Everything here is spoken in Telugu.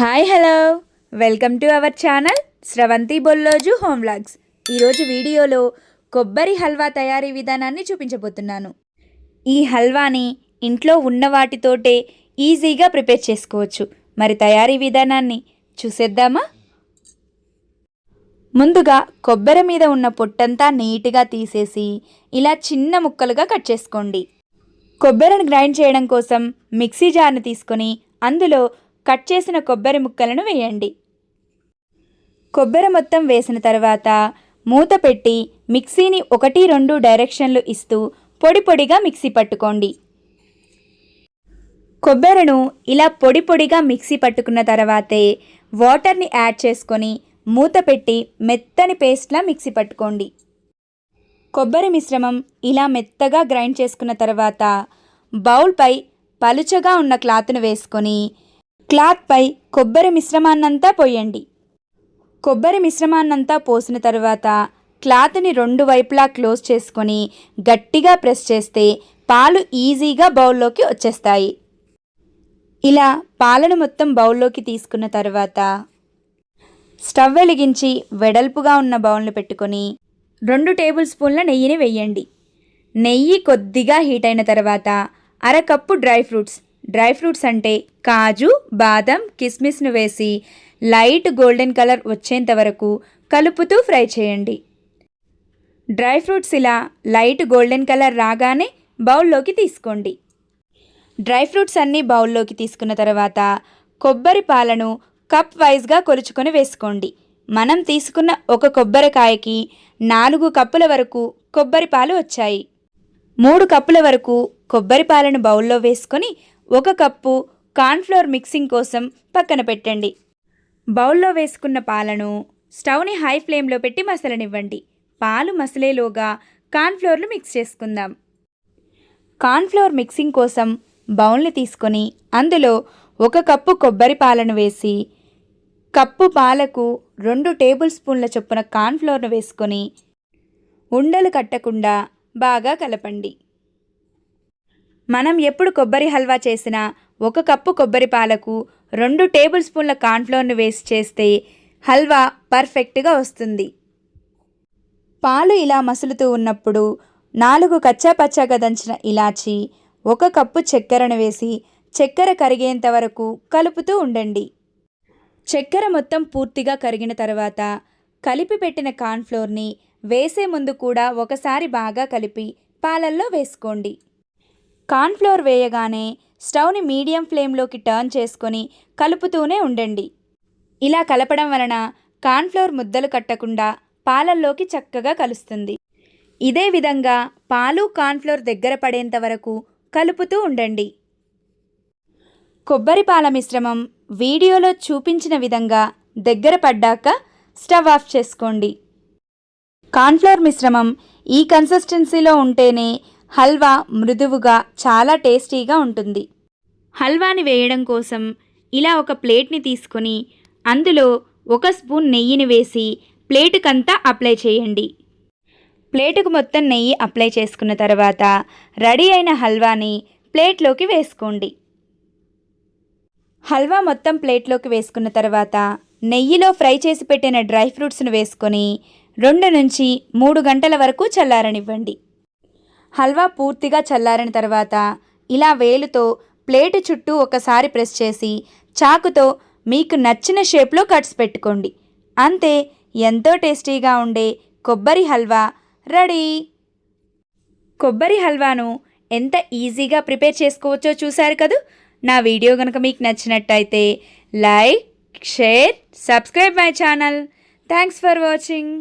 Hi hello. Welcome to our channel Sravanthi Bolloju home vlogs. ఈరోజు వీడియోలో కొబ్బరి హల్వా తయారీ విధానాన్ని చూపించబోతున్నాను. ఈ హల్వాని ఇంట్లో ఉన్న వాటితోటే ఈజీగా ప్రిపేర్ చేసుకోవచ్చు. మరి తయారీ విధానాన్ని చూసేద్దామా? ముందుగా కొబ్బరి మీద ఉన్న పొట్టంతా నీట్గా తీసేసి ఇలా చిన్న ముక్కలుగా కట్ చేసుకోండి. కొబ్బరిని గ్రైండ్ చేయడం కోసం మిక్సీ జార్ని తీసుకొని అందులో కట్ చేసిన కొబ్బరి ముక్కలను వేయండి. కొబ్బరి మొత్తం వేసిన తర్వాత మూత పెట్టి మిక్సీని ఒకటి రెండు డైరెక్షన్లు ఇస్తూ పొడి పొడిగా మిక్సీ పట్టుకోండి. కొబ్బరిను ఇలా పొడి పొడిగా మిక్సీ పట్టుకున్న తర్వాతే వాటర్ని యాడ్ చేసుకొని మూత పెట్టి మెత్తని పేస్ట్లా మిక్సీ పట్టుకోండి. కొబ్బరి మిశ్రమం ఇలా మెత్తగా గ్రైండ్ చేసుకున్న తర్వాత బౌల్పై పలుచగా ఉన్న క్లాత్ను వేసుకొని క్లాత్పై కొబ్బరి మిశ్రమాన్నంతా పోయండి. కొబ్బరి మిశ్రమాన్నంతా పోసిన తర్వాత క్లాత్ని రెండు వైపులా క్లోజ్ చేసుకొని గట్టిగా ప్రెస్ చేస్తే పాలు ఈజీగా బౌల్లోకి వచ్చేస్తాయి. ఇలా పాలను మొత్తం బౌల్లోకి తీసుకున్న తర్వాత స్టవ్ వెలిగించి వెడల్పుగా ఉన్న బౌల్ను పెట్టుకొని రెండు టేబుల్ స్పూన్ల నెయ్యిని వేయండి. నెయ్యి కొద్దిగా హీట్ అయిన తర్వాత అరకప్పు డ్రై ఫ్రూట్స్ డ్రై ఫ్రూట్స్ అంటే కాజు బాదం కిస్మిస్ను వేసి లైట్ గోల్డెన్ కలర్ వచ్చేంత వరకు కలుపుతూ ఫ్రై చేయండి. డ్రై ఫ్రూట్స్ ఇలా లైట్ గోల్డెన్ కలర్ రాగానే బౌల్లోకి తీసుకోండి. డ్రై ఫ్రూట్స్ అన్నీ బౌల్లోకి తీసుకున్న తర్వాత కొబ్బరి పాలను కప్ వైజ్గా కొలుచుకొని వేసుకోండి. మనం తీసుకున్న ఒక కొబ్బరికాయకి నాలుగు కప్పుల వరకు కొబ్బరి పాలు వచ్చాయి. మూడు కప్పుల వరకు కొబ్బరి పాలను బౌల్లో వేసుకొని ఒక కప్పు కార్న్ఫ్లోర్ మిక్సింగ్ కోసం పక్కన పెట్టండి. బౌల్లో వేసుకున్న పాలను స్టవ్ని హై ఫ్లేమ్లో పెట్టి మసలనివ్వండి. పాలు మసలేలోగా కార్న్ఫ్లోర్లు మిక్స్ చేసుకుందాం. కార్న్ఫ్లోర్ మిక్సింగ్ కోసం బౌల్ని తీసుకొని అందులో ఒక కప్పు కొబ్బరి పాలను వేసి కప్పు పాలకు రెండు టేబుల్ స్పూన్ల చొప్పున కార్న్ఫ్లోర్ను వేసుకొని ఉండలు కట్టకుండా బాగా కలపండి. మనం ఎప్పుడు కొబ్బరి హల్వా చేసినా ఒక కప్పు కొబ్బరి పాలకు రెండు టేబుల్ స్పూన్ల కార్న్ఫ్లోర్ను వేసి చేస్తే హల్వా పర్ఫెక్ట్గా వస్తుంది. పాలు ఇలా మసులుతూ ఉన్నప్పుడు నాలుగు కచ్చాపచ్చాగా దంచిన ఇలాచి ఒక కప్పు చక్కెరను వేసి చక్కెర కరిగేంత వరకు కలుపుతూ ఉండండి. చక్కెర మొత్తం పూర్తిగా కరిగిన తర్వాత కలిపి పెట్టిన కార్న్ఫ్లోర్ని వేసే ముందు కూడా ఒకసారి బాగా కలిపి పాలల్లో వేసుకోండి. కార్న్ఫ్లోర్ వేయగానే స్టవ్ని మీడియం ఫ్లేమ్లోకి టర్న్ చేసుకొని కలుపుతూనే ఉండండి. ఇలా కలపడం వలన కార్న్ఫ్లోర్ ముద్దలు కట్టకుండా పాలల్లోకి చక్కగా కలుస్తుంది. ఇదే విధంగా పాలు కార్న్ఫ్లోర్ దగ్గర పడేంత వరకు కలుపుతూ ఉండండి. కొబ్బరి పాల మిశ్రమం వీడియోలో చూపించిన విధంగా దగ్గర పడ్డాక స్టవ్ ఆఫ్ చేసుకోండి. కార్న్ఫ్లోర్ మిశ్రమం ఈ కన్సిస్టెన్సీలో ఉంటేనే హల్వా మృదువుగా చాలా టేస్టీగా ఉంటుంది. హల్వాని వేయడం కోసం ఇలా ఒక ప్లేట్ని తీసుకొని అందులో ఒక స్పూన్ నెయ్యిని వేసి ప్లేటుకంతా అప్లై చేయండి. ప్లేటుకు మొత్తం నెయ్యి అప్లై చేసుకున్న తర్వాత రెడీ అయిన హల్వాని ప్లేట్లోకి వేసుకోండి. హల్వా మొత్తం ప్లేట్లోకి వేసుకున్న తర్వాత నెయ్యిలో ఫ్రై చేసి పెట్టిన డ్రై ఫ్రూట్స్ను వేసుకొని రెండు నుంచి మూడు గంటల వరకు చల్లారనివ్వండి. హల్వా పూర్తిగా చల్లారిన తర్వాత ఇలా వేలుతో ప్లేటు చుట్టూ ఒకసారి ప్రెస్ చేసి చాకుతో మీకు నచ్చిన షేప్లో కట్స్ పెట్టుకోండి. అంతే ఎంతో టేస్టీగా ఉండే కొబ్బరి హల్వా రెడీ. కొబ్బరి హల్వాను ఎంత ఈజీగా ప్రిపేర్ చేసుకోవచ్చో చూశారు కదూ? నా వీడియో కనుక మీకు నచ్చినట్టయితే like share subscribe my channel. Thanks for watching.